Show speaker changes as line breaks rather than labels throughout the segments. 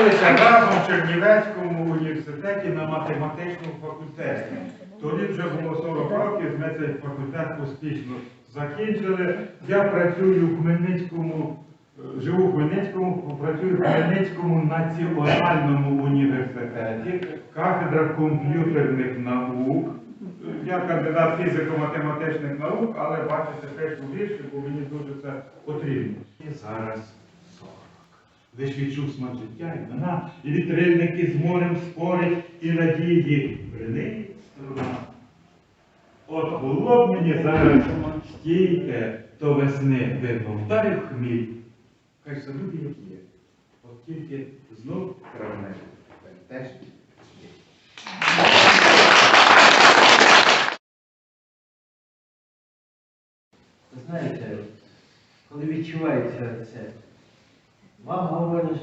вчилися разом в Чернівецькому університеті на математичному факультеті. Тоді вже було 40 років, ми цей факультет успішно закінчили. Я працюю в Хмельницькому, е, живу в Хмельницькому, працюю в Хмельницькому національному університеті, кафедра комп'ютерних наук. Я кандидат фізико-математичних наук, але бачите, пишу більше, бо мені дуже це потрібно. І зараз 40. Лиш відчув смак життя і вина, і вітрильники з морем спорять, і надії бринить струна. От було б мені зараз стійке то весни видно вдарив хміль. Хай люди як є. От тільки знов травне. Теж є.
Ви знаєте, коли відчувається це, вам говориш,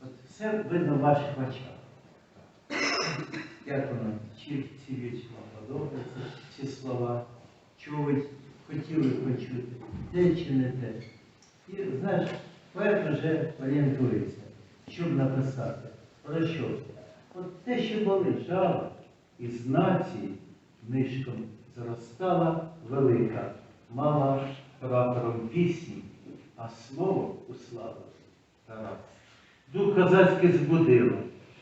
от все видно в ваших очах. Як воно, чи ці вічі вам подобаються, ці слова, чого ви хотіли почути, те чи не те. І знаєш, поет вже орієнтується, щоб написати. Про що? От те, що болить, жало, із нації нишком зростала велика, мала прапором пісні, а слово уславив Тарас. Дух козацький збудила,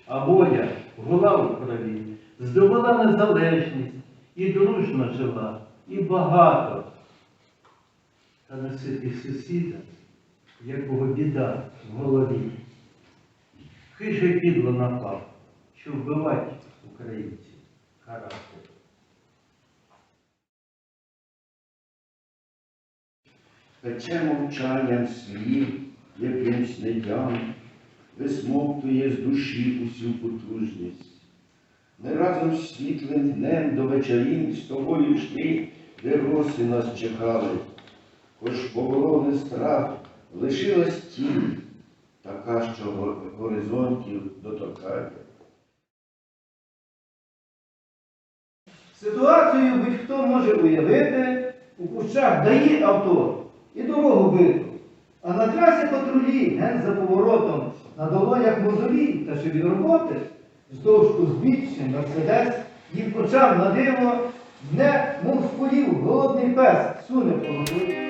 а воля гула у крові, здобула незалежність і дружно жила, і багато. Та носити сусіда, якого біда в голові. Хижий підло напав, що вбивать українців характер.
Пече мовчанням слів, якимсь недям, висмоктує з душі усю потужність. Ми разом з світлим днем до вечорів з тобою йшли, де роси нас чекали. Хоч поворони страх, лишилась тінь, така, що горизонтів доторкає.
Ситуацію будь-хто може уявити, у кущах дає авто і дорогу биту. А на трасі патрулі, ген за поворотом, на долонях мозолі та ще від роботи, вздовж узбіччя Мерседес їх почав на диво, не, мов з голодний пес суне по голові.